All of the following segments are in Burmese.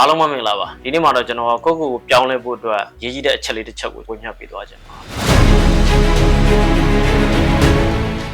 အားလုံးမင်္ဂလာပါဒီနေ့မှာတော့ကျွန်တော်ကကိုယ့်ကိုယ်ကိုပြောင်းလဲဖို့အတွက်ရည်ကြီးတဲ့အချက်လေးတစ်ချက်ကိုဝင်ပြပေးသွားခြင်းပါ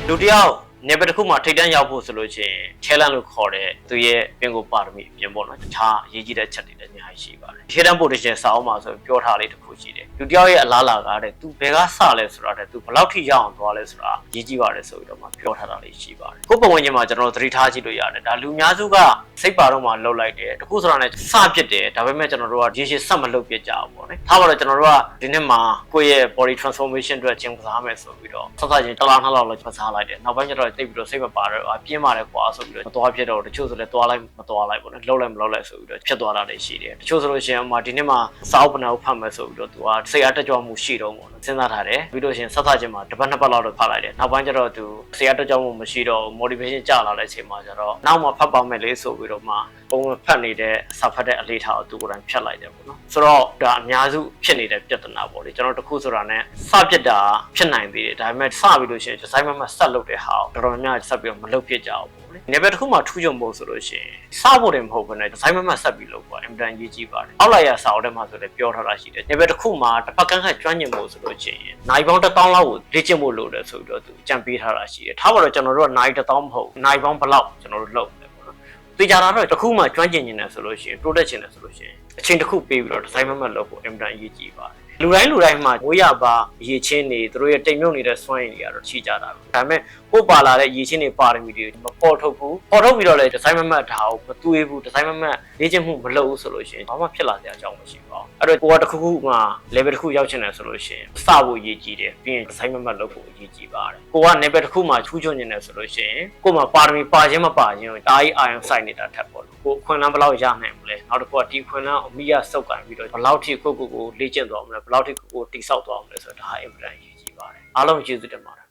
လူတစ်ယောက် နေပတစ်ခုမှာထိတ်တန်းရောက်ဖို့ဆိုလို့ရှိရင် challenge လို့ခေါ်တဲ့သူရဲ့ပင်ကိုပါရမီအပြင်ပေါ့နော်တခြားရည်ကြီးတဲ့အချက်တွေလည်းအများကြီးရှိပါတယ် hidden potential စာအုပ်မှာဆိုပြောထားလေးတစ်ခုရှိတယ်လူတစ်ယောက်ရဲ့အလားအလာကားတဲ့သူဘယ်ကစလဲဆိုတာတဲ့သူဘယ်လောက်ထိရအောင်သွားလဲဆိုတာရည်ကြီးပါတယ်ဆိုပြီးတော့မှပြောထားတာလေးရှိပါတယ်ကိုယ့်ပတ်ဝန်းကျင်မှာကျွန်တော်သတိထားကြည့်လို့ရတယ်ဒါလူများစုကစိတ်ပါတော့မှလှုပ်လိုက်တယ်တခုဆိုတာနဲ့စပစ်တယ်ဒါပေမဲ့ကျွန်တော်တို့ကရေရှည်ဆက်မလုပ်ပြကြဘူးပေါ့နော်ထားပါတော့ကျွန်တော်တို့ကဒီနေ့မှာကိုယ့်ရဲ့ body transformation အတွက်ကျင်းပစားမယ်ဆိုပြီးတော့ဆက်ဆက်ချင်းတစ်လားနှစ်လောက်လောက်ပစားလိုက်တယ်နောက်ပိုင်းကျတော့တိတ်ပြီးတော့စိတ်မပါတော့ပြင်းပါတယ်ကွာဆိုပြီးတော့မသွားဖြစ်တော့တချို့ဆိုလည်းသွားလိုက်မသွားလိုက်ပေါ့နော်လှုပ်လိုက်မလှုပ်လိုက်ဆိုပြီးတော့ဖြစ်သွားတာလည်းရှိတယ်တချို့ဆိုလို့ရှိရင်အမဒီနေ့မှာစာအုပ်ပနာကိုဖတ်မယ်ဆိုပြီးတော့သူကစိတ်အားတက်ကြွမှုရှိတော့ပေါ့နော်စဉ်းစားထားတယ်ပြီးလို့ရှိရင်ဆက်ဆက်ချင်းမှာတစ်ပတ်နှစ်ပတ်လောက်တော့ဖတ်လိုက်တယ်နောက်ပိုင်းကျတော့သူစိတ်အားတက်ကြွမှုမရှိတော့ motivation ကျလာတဲ့အချိန်မှာကျတော့နောက်မှဖတ်ပါမယ်လေဆိုပြီးတော့မှပုံမှန်ဖတ်နေတဲ့စာဖတ်တဲ့အလေးထားကိုသူကိုယ်တိုင်ဖြတ်လိုက်တယ်ပေါ့နော်ဆိုတော့ဒါအများစုဖြစ်နေတဲ့ပြဿနာပေါ့လေကျွန်တော်တခုဆိုတာနဲ့စပြစ်တာဖြစ်နိုင်သေးတယ်ဒါပေမဲ့စပြီးလို့ရှိရင်ဒီဇိုင်းမမဆက်လုပ်တဲ့ဟာကိုတော်တော်များများဆက်ပြီးတော့မလုပ်ဖြစ်ကြဘူးပေါ့လေနေဘက်တစ်ခုမှထူးချွန်ဖို့ဆိုလို့ရှိရင်စဖို့တယ်မဟုတ်ဘဲနဲ့ဒီဇိုင်းမမဆက်ပြီးလုပ်ပေါ့အင်တန်ရေးကြည့်ပါတယ်အောက်လိုက်ရစာအုပ်ထဲမှာဆိုလည်းပြောထားတာရှိတယ်နေဘက်တစ်ခုမှတစ်ပတ်ကန်းခန့်ကျွမ်းကျင်ဖို့ဆိုလို့ရှိရင်နိုင်ပေါင်းတစ်သောင်းလောက်ကိုလေ့ကျင့်ဖို့လိုတယ်ဆိုပြီးတော့သူကြံပေးထားတာရှိတယ်ထားပါတော့ကျွန်တော်တို့ကနိုင်တစ်သောင်းမဟုတ်နိုင်ပေါင်းဘယ်လောက်ကျွန်တော်တို့လုပ်တယ်ပေါ့နော်တေချာတာတော့တစ်ခုမှကျွမ်းကျင်နေတယ်ဆိုလို့ရှိရင် product ချင်တယ်ဆိုလို့ရှိရင်အချိန်တစ်ခုပေးပြီးတော့ဒီဇိုင်းမမတ်လုပ်ဖို့အင်မတန်အရေးကြီးပါတယ် လူတိုင်းလူတိုင်းမှာဝေးရပါရေချင်းနေသူတို့ရဲ့တိမ်မြုပ်နေတဲ့စွမ်းရည်တွေကတော့ရှိကြတာပဲဒါပေမဲ့ကိုယ်ပါလာတဲ့ရေချင်းတွေပါရမီတွေမပေါ်ထုတ်ဘူးပေါ်ထုတ်ပြီးတော့လည်းဒီဇိုင်းမမတ်ဒါကိုမတွေးဘူးဒီဇိုင်းမမတ်လေ့ကျင့်မှုမလုပ်ဘူးဆိုလို့ရှိရင်ဘာမှဖြစ်လာစရာအကြောင်းမရှိပါဘူးအဲ့တော့ကိုကတစ်ခုခုမှ level တစ်ခုရောက်ချင်တယ်ဆိုလို့ရှိရင်စဖို့အရေးကြီးတယ်ပြီးရင်ဒီဇိုင်းမမတ်လုပ်ဖို့အရေးကြီးပါတယ်ကိုက level တစ်ခုမှချူးချွန်နေတယ်ဆိုလို့ရှိရင်ကိုမှပါရမီပါခြင်းမပါခြင်းကိုတားကြီးအာရုံစိုက်နေတာထက်ပေါ့လို့ကိုခွင်လန်းဘယ်လောက်ရနိုင်မလဲနောက်တစ်ခုကဒီခွင်လန်းအမိရစုပ်ကန်ပြီးတော့ဘယ်လောက်ထိကိုကိုကိုလေ့ကျင့်သွားမလဲဘယ်လောက်ထိကိုကိုတိဆောက်သွားမလဲဆိုတော့ဒါအင်ပလန်ရေးကြည့်ပါတယ်အားလုံးကျေးဇူးတင်ပါတယ်